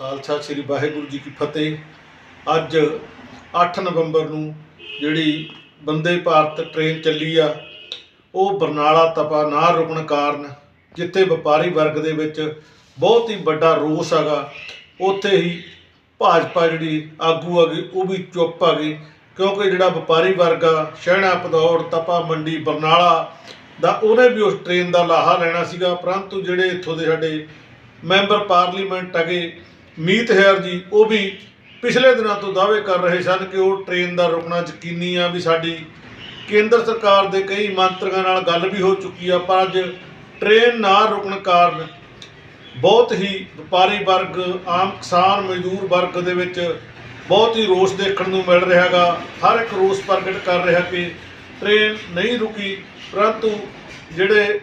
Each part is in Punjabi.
ਖਾਲਸਾ ਸ੍ਰੀ ਵਾਹਿਗੁਰੂ ਜੀ ਕੀ ਫਤਿਹ। ਅੱਜ 8 ਨਵੰਬਰ ਨੂੰ ਜਿਹੜੀ ਬੰਦੇ ਭਾਰਤ ਟ੍ਰੇਨ ਚੱਲੀ ਆ, ਉਹ ਬਰਨਾਲਾ ਤਪਾ ਨਾ ਰੁਕਣ ਕਾਰਨ ਜਿੱਥੇ ਵਪਾਰੀ ਵਰਗ ਦੇ ਵਿੱਚ ਬਹੁਤ ਹੀ ਵੱਡਾ ਰੋਸ ਹੈਗਾ, ਉੱਥੇ ਹੀ ਭਾਜਪਾ ਜਿਹੜੀ ਆਗੂ ਆ ਗਈ, ਉਹ ਵੀ ਚੁੱਪ ਆ ਗਈ। ਕਿਉਂਕਿ ਜਿਹੜਾ ਵਪਾਰੀ ਵਰਗ ਆ, ਸ਼ਹਿਣਾ, ਪਦੌੜ, ਤਪਾ, ਮੰਡੀ, ਬਰਨਾਲਾ ਦਾ ਉਹਨੇ ਵੀ ਉਸ ਟ੍ਰੇਨ ਦਾ ਲਾਹਾ ਲੈਣਾ ਸੀਗਾ। ਪਰੰਤੂ ਜਿਹੜੇ ਇੱਥੋਂ ਦੇ ਸਾਡੇ ਮੈਂਬਰ ਪਾਰਲੀਮੈਂਟ ਹੈਗੇ ਮੀਤ ਹੈਰ ਜੀ, ਉਹ ਵੀ ਪਿਛਲੇ ਦਿਨਾਂ ਤੋਂ ਦਾਅਵੇ ਕਰ ਰਹੇ ਸਨ ਕਿ ਉਹ ਟ੍ਰੇਨ ਦਾ ਰੁਕਣਾ ਯਕੀਨੀ ਆ ਵੀ ਸਾਡੀ ਕੇਂਦਰ ਸਰਕਾਰ ਦੇ ਕਈ ਮੰਤਰੀਆਂ ਨਾਲ ਗੱਲ ਵੀ ਹੋ ਚੁੱਕੀ ਆ, ਪਰ ਅੱਜ ਟ੍ਰੇਨ ਨਾ ਰੁਕਣ ਕਾਰਨ ਬਹੁਤ ਹੀ ਵਪਾਰੀ ਵਰਗ, ਆਮ ਕਿਸਾਨ, ਮਜ਼ਦੂਰ ਵਰਗ ਦੇ ਵਿੱਚ ਬਹੁਤ ਹੀ ਰੋਸ ਦੇਖਣ ਨੂੰ ਮਿਲ ਰਿਹਾ ਹੈਗਾ। ਹਰ ਇੱਕ ਰੋਸ ਪ੍ਰਗਟ ਕਰ ਰਿਹਾ ਕਿ ਟ੍ਰੇਨ ਨਹੀਂ ਰੁਕੀ, ਪਰੰਤੂ ਜਿਹੜੇ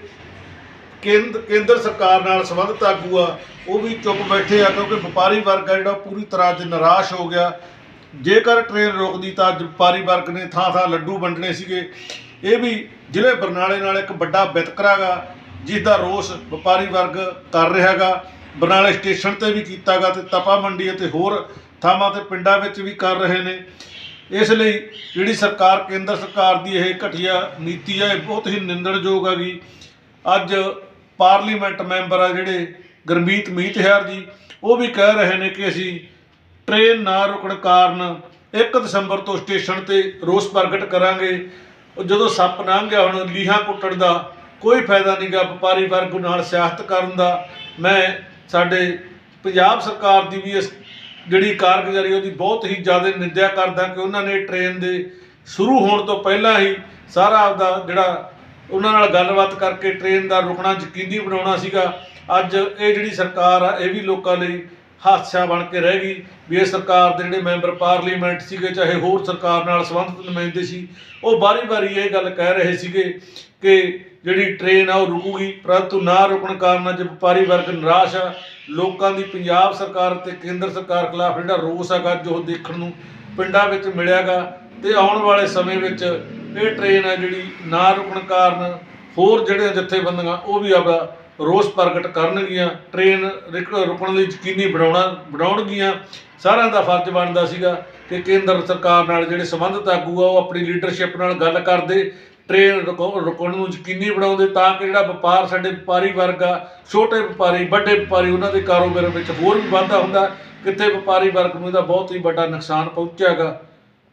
ਕੇਂਦ ਕੇਂਦਰ ਸਰਕਾਰ ਨਾਲ ਸੰਬੰਧਿਤ ਆਗੂ ਆ, ਉਹ ਵੀ ਚੁੱਪ ਬੈਠੇ ਆ ਕਿਉਂਕਿ ਵਪਾਰੀ ਵਰਗ ਆ ਜਿਹੜਾ ਪੂਰੀ ਤਰ੍ਹਾਂ ਅੱਜ ਨਿਰਾਸ਼ ਹੋ ਗਿਆ। ਜੇਕਰ ਟ੍ਰੇਨ ਰੋਕਦੀ ਤਾਂ ਅੱਜ ਵਪਾਰੀ ਵਰਗ ਨੇ ਥਾਂ ਥਾਂ ਲੱਡੂ ਵੰਡਣੇ ਸੀਗੇ। ਇਹ ਵੀ ਜ਼ਿਲ੍ਹੇ ਬਰਨਾਲੇ ਨਾਲ ਇੱਕ ਵੱਡਾ ਵਿਤਕਰਾ ਗਾ, ਜਿਸ ਦਾ ਰੋਸ ਵਪਾਰੀ ਵਰਗ ਕਰ ਰਿਹਾ ਗਾ। ਬਰਨਾਲੇ ਸਟੇਸ਼ਨ ਤੇ ਵੀ ਕੀਤਾਗਾ ਤੇ ਤਪਾ ਮੰਡੀ ਅਤੇ ਹੋਰ ਥਾਵਾਂ ਤੇ ਪਿੰਡਾਂ ਵਿੱਚ ਵੀ ਕਰ ਰਹੇ ਨੇ। ਇਸ ਲਈ ਜਿਹੜੀ ਸਰਕਾਰ, ਕੇਂਦਰ ਸਰਕਾਰ ਦੀ ਇਹ ਘਟੀਆ ਨੀਤੀ ਹੈ ਇਹ ਬਹੁਤ ਹੀ ਨਿੰਦਣਯੋਗ ਹੈਗੀ ਅੱਜ ਪਾਰਲੀਮੈਂਟ ਮੈਂਬਰ ਆ ਜਿਹੜੇ ਗੁਰਮੀਤ ਮੀਤਹਿਰ ਜੀ, ਉਹ ਵੀ ਕਹਿ ਰਹੇ ਨੇ ਕਿ ਅਸੀਂ ਟ੍ਰੇਨ ਨਾ ਰੁਕਣ ਕਾਰਨ 1 ਦਸੰਬਰ ਤੋਂ ਸਟੇਸ਼ਨ ਤੇ ਰੋਸ ਪ੍ਰਗਟ ਕਰਾਂਗੇ। ਜਦੋਂ ਸੱਪ ਲੰਘ ਗਿਆ ਹੁਣ ਲੀਹਾਂ ਕੁੱਟਣ ਦਾ ਕੋਈ ਫਾਇਦਾ ਨਹੀਂਗਾ ਵਪਾਰੀ ਵਰਗ ਨਾਲ ਸਿਆਸਤ ਕਰਨ ਦਾ। ਮੈਂ ਸਾਡੇ ਪੰਜਾਬ ਸਰਕਾਰ ਦੀ ਵੀ ਇਸ ਜਿਹੜੀ ਕਾਰਗੁਜ਼ਾਰੀ ਉਹਦੀ ਬਹੁਤ ਹੀ ਜ਼ਿਆਦਾ ਨਿੰਦਿਆ ਕਰਦਾ ਕਿ ਉਹਨਾਂ ਨੇ ਟ੍ਰੇਨ ਦੇ ਸ਼ੁਰੂ ਹੋਣ ਤੋਂ ਪਹਿਲਾਂ ਹੀ ਸਾਰਾ ਆਪਦਾ ਜਿਹੜਾ ਉਹਨਾਂ ਨਾਲ ਗੱਲਬਾਤ ਕਰਕੇ ਟ੍ਰੇਨ ਦਾ ਰੁਕਣਾ ਯਕੀਨੀ ਬਣਾਉਣਾ ਸੀਗਾ। ਅੱਜ ਇਹ ਜਿਹੜੀ ਸਰਕਾਰ ਆ, ਇਹ ਵੀ ਲੋਕਾਂ ਲਈ ਹਾਦਸਾ ਬਣ ਕੇ ਰਹਿ ਗਈ ਵੀ ਇਹ ਸਰਕਾਰ ਦੇ ਜਿਹੜੇ ਮੈਂਬਰ ਪਾਰਲੀਮੈਂਟ ਸੀਗੇ, ਚਾਹੇ ਹੋਰ ਸਰਕਾਰ ਨਾਲ ਸੰਬੰਧਿਤ ਨੁਮਾਇੰਦੇ ਸੀ, ਉਹ ਬਾਰੀ-ਬਾਰੀ ਇਹ ਗੱਲ ਕਹਿ ਰਹੇ ਸੀਗੇ ਕਿ ਜਿਹੜੀ ਟ੍ਰੇਨ ਆ, ਉਹ ਰੁਕੂਗੀ, ਪਰੰਤੂ ਨਾ ਰੁਕਣ ਕਾਰਨ ਅੱਜ ਵਪਾਰੀ ਵਰਗ ਨਿਰਾਸ਼ ਆ। ਲੋਕਾਂ ਦੀ ਪੰਜਾਬ ਸਰਕਾਰ ਤੇ ਕੇਂਦਰ ਸਰਕਾਰ ਖਿਲਾਫ ਜਿਹੜਾ ਰੋਸ ਹੈਗਾ ਜੋ ਦੇਖਣ ਨੂੰ ਪਿੰਡਾਂ ਵਿੱਚ ਮਿਲਿਆਗਾ ਤੇ ਆਉਣ ਵਾਲੇ ਸਮੇਂ ਵਿੱਚ ਇਹ ਟ੍ਰੇਨ ਆ ਜਿਹੜੀ ਨਾ ਰੁਕਣ ਕਾਰਨ ਹੋਰ ਜਿਹੜੀਆਂ ਜਥੇਬੰਦੀਆਂ ਉਹ ਵੀ ਆਪਦਾ ਰੋਸ ਪ੍ਰਗਟ ਕਰਨਗੀਆਂ। ਟ੍ਰੇਨ ਰਿਕ- ਰੁਕਣ ਲਈ ਯਕੀਨੀ ਬਣਾਉਣਾ, ਬਣਾਉਣਗੀਆਂ। ਸਾਰਿਆਂ ਦਾ ਫਰਜ਼ ਬਣਦਾ ਸੀਗਾ ਕਿ ਕੇਂਦਰ ਸਰਕਾਰ ਨਾਲ ਜਿਹੜੇ ਸੰਬੰਧਿਤ ਆਗੂ ਆ, ਉਹ ਆਪਣੀ ਲੀਡਰਸ਼ਿਪ ਨਾਲ ਗੱਲ ਕਰਦੇ ਟ੍ਰੇਨ ਰੁਕੋ- ਰੁਕਣ ਨੂੰ ਯਕੀਨੀ ਬਣਾਉਂਦੇ ਤਾਂ ਕਿ ਜਿਹੜਾ ਵਪਾਰ ਸਾਡੇ ਵਪਾਰੀ ਵਰਗ ਆ, ਛੋਟੇ ਵਪਾਰੀ, ਵੱਡੇ ਵਪਾਰੀ, ਉਹਨਾਂ ਦੇ ਕਾਰੋਬਾਰ ਵਿੱਚ ਹੋਰ ਵੀ ਵਾਧਾ ਹੁੰਦਾ। ਕਿੱਥੇ ਵਪਾਰੀ ਵਰਗ ਨੂੰ ਇਹਦਾ ਬਹੁਤ ਹੀ ਵੱਡਾ ਨੁਕਸਾਨ ਪਹੁੰਚਿਆਗਾ।